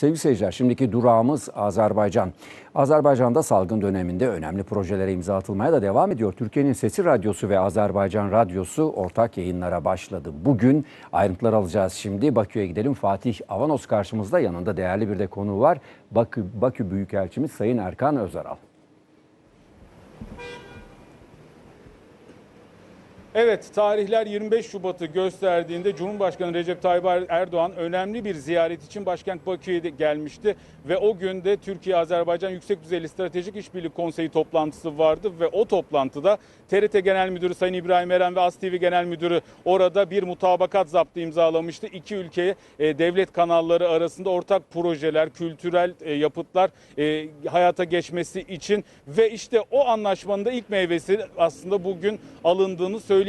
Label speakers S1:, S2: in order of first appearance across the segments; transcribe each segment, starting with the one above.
S1: Sevgili seyirciler, şimdiki durağımız Azerbaycan. Azerbaycan'da salgın döneminde önemli projelere imza atılmaya da devam ediyor. Türkiye'nin Sesi Radyosu ve Azerbaycan Radyosu ortak yayınlara başladı. Bugün ayrıntılar alacağız şimdi. Bakü'ye gidelim. Fatih Avanos karşımızda. Yanında değerli bir de konuğu var. Bakü, Bakü Büyükelçimiz Sayın Erkan Özaral.
S2: Evet, tarihler 25 Şubat'ı gösterdiğinde Cumhurbaşkanı Recep Tayyip Erdoğan önemli bir ziyaret için başkent Bakü'ye gelmişti ve o günde Türkiye-Azerbaycan Yüksek Düzeyli Stratejik İşbirliği Konseyi toplantısı vardı ve o toplantıda TRT Genel Müdürü Sayın İbrahim Eren ve ASTV Genel Müdürü orada bir mutabakat zaptı imzalamıştı. İki ülkeye e, devlet kanalları arasında ortak projeler, kültürel e, yapıtlar e, hayata geçmesi için ve işte o anlaşmanın da ilk meyvesi aslında bugün alındığını söyleyebiliriz.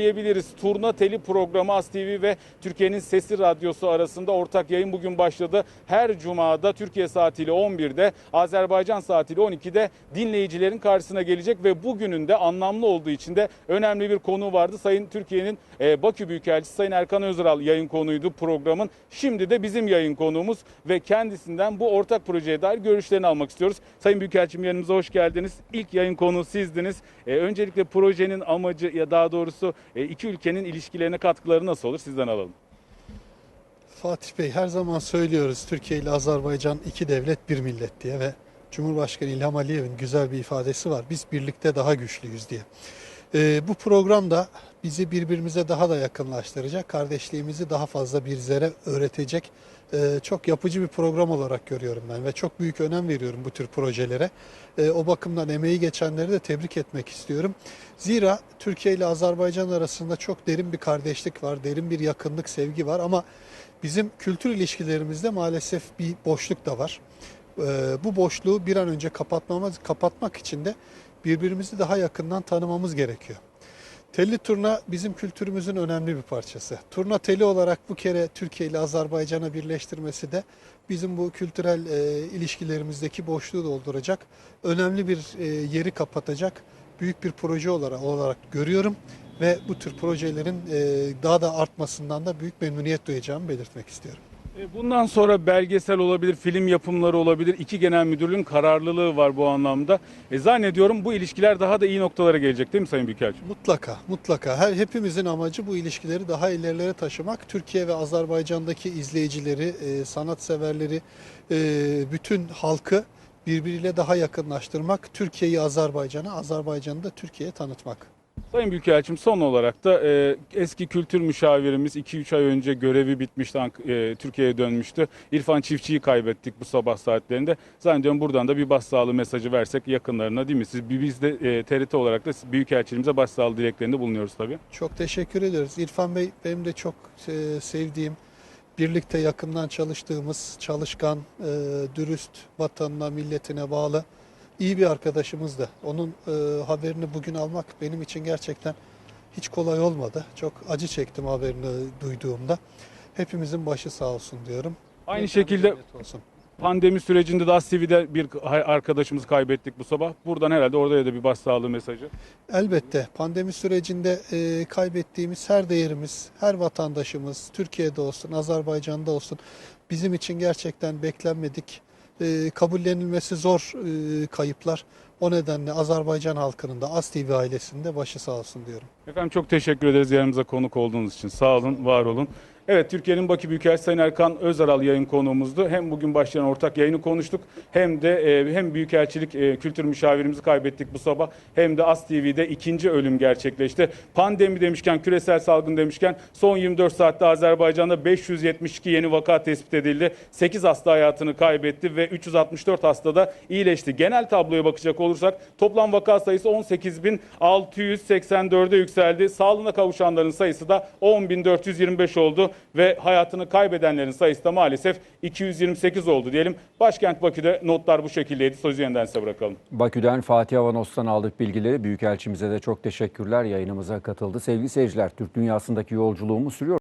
S2: Turna Teli programı AS TV ve Türkiye'nin Sesi Radyosu arasında ortak yayın bugün başladı. Her cumada Türkiye saatiyle 11'de, Azerbaycan saatiyle 12'de dinleyicilerin karşısına gelecek ve bugünün de anlamlı olduğu için de önemli bir konu vardı. Sayın Türkiye'nin e, Bakü Büyükelçisi Sayın Erkan Özral yayın konuydu programın. Şimdi de bizim yayın konuğumuz ve kendisinden bu ortak projeye dair görüşlerini almak istiyoruz. Sayın Büyükelçim yanımıza hoş geldiniz. İlk yayın konuğu sizdiniz. E, öncelikle projenin amacı ya daha doğrusu e, iki ülkenin ilişkilerine katkıları nasıl olur sizden alalım.
S3: Fatih Bey her zaman söylüyoruz Türkiye ile Azerbaycan iki devlet bir millet diye ve Cumhurbaşkanı İlham Aliyev'in güzel bir ifadesi var. Biz birlikte daha güçlüyüz diye. Ee, bu program da bizi birbirimize daha da yakınlaştıracak, kardeşliğimizi daha fazla bizlere öğretecek e, çok yapıcı bir program olarak görüyorum ben ve çok büyük önem veriyorum bu tür projelere. E, o bakımdan emeği geçenleri de tebrik etmek istiyorum. Zira Türkiye ile Azerbaycan arasında çok derin bir kardeşlik var, derin bir yakınlık, sevgi var ama bizim kültür ilişkilerimizde maalesef bir boşluk da var. E, bu boşluğu bir an önce kapatmamız, kapatmak için de birbirimizi daha yakından tanımamız gerekiyor. Telli turna bizim kültürümüzün önemli bir parçası. Turna teli olarak bu kere Türkiye ile Azerbaycan'ı birleştirmesi de bizim bu kültürel e, ilişkilerimizdeki boşluğu dolduracak, önemli bir e, yeri kapatacak büyük bir proje olarak, olarak görüyorum ve bu tür projelerin e, daha da artmasından da büyük memnuniyet duyacağımı belirtmek istiyorum.
S2: E, Bundan sonra belgesel olabilir, film yapımları olabilir. İki genel müdürlüğün kararlılığı var bu anlamda. E, zannediyorum bu ilişkiler daha da iyi noktalara gelecek değil mi Sayın Büyükelçim?
S3: Mutlaka, mutlaka. Her hepimizin amacı bu ilişkileri daha ilerilere taşımak. Türkiye ve Azerbaycan'daki izleyicileri, e, sanatseverleri, e, bütün halkı birbiriyle daha yakınlaştırmak. Türkiye'yi Azerbaycan'a, Azerbaycan'ı da Türkiye'ye tanıtmak.
S2: Sayın Büyükelçim son olarak da e, eski kültür müşavirimiz 2-3 ay önce görevi bitmişti, e, Türkiye'ye dönmüştü. İrfan Çiftçi'yi kaybettik bu sabah saatlerinde. Zannediyorum buradan da bir başsağlığı mesajı versek yakınlarına değil mi? Siz, biz de e, TRT olarak da Büyükelçiliğimize başsağlığı dileklerinde bulunuyoruz tabii.
S3: Çok teşekkür ediyoruz. İrfan Bey benim de çok e, sevdiğim, birlikte yakından çalıştığımız, çalışkan, e, dürüst, vatanına, milletine bağlı iyi bir arkadaşımızdı. Onun e, haberini bugün almak benim için gerçekten hiç kolay olmadı. Çok acı çektim haberini duyduğumda. Hepimizin başı sağ olsun diyorum.
S2: Aynı
S3: Mekanı
S2: şekilde
S3: olsun.
S2: pandemi sürecinde de ASTV'de bir arkadaşımızı kaybettik bu sabah. Buradan herhalde oraya da bir başsağlığı mesajı.
S3: Elbette pandemi sürecinde e, kaybettiğimiz her değerimiz, her vatandaşımız, Türkiye'de olsun, Azerbaycan'da olsun bizim için gerçekten beklenmedik, e, kabullenilmesi zor e, kayıplar. O nedenle Azerbaycan halkının da ASTV ailesinde başı sağ olsun diyorum.
S2: Efendim çok teşekkür ederiz yanımıza konuk olduğunuz için. Sağ olun, var olun. Evet Türkiye'nin Bakü Büyükelçisi Sayın Erkan Özaral yayın konuğumuzdu. Hem bugün başlayan ortak yayını konuştuk hem de e, hem Büyükelçilik e, kültür müşavirimizi kaybettik bu sabah hem de AS TV'de ikinci ölüm gerçekleşti. Pandemi demişken küresel salgın demişken son 24 saatte Azerbaycan'da 572 yeni vaka tespit edildi. 8 hasta hayatını kaybetti ve 364 hasta da iyileşti. Genel tabloya bakacak olursak toplam vaka sayısı 18.684'e yükseldi. Sağlığına kavuşanların sayısı da 10.425 oldu ve hayatını kaybedenlerin sayısı da maalesef 228 oldu diyelim. Başkent Bakü'de notlar bu şekildeydi. Sözü yeniden size bırakalım.
S1: Bakü'den Fatih Avanos'tan aldık bilgileri. Büyükelçimize de çok teşekkürler. Yayınımıza katıldı. Sevgili seyirciler, Türk dünyasındaki yolculuğumuz sürüyor.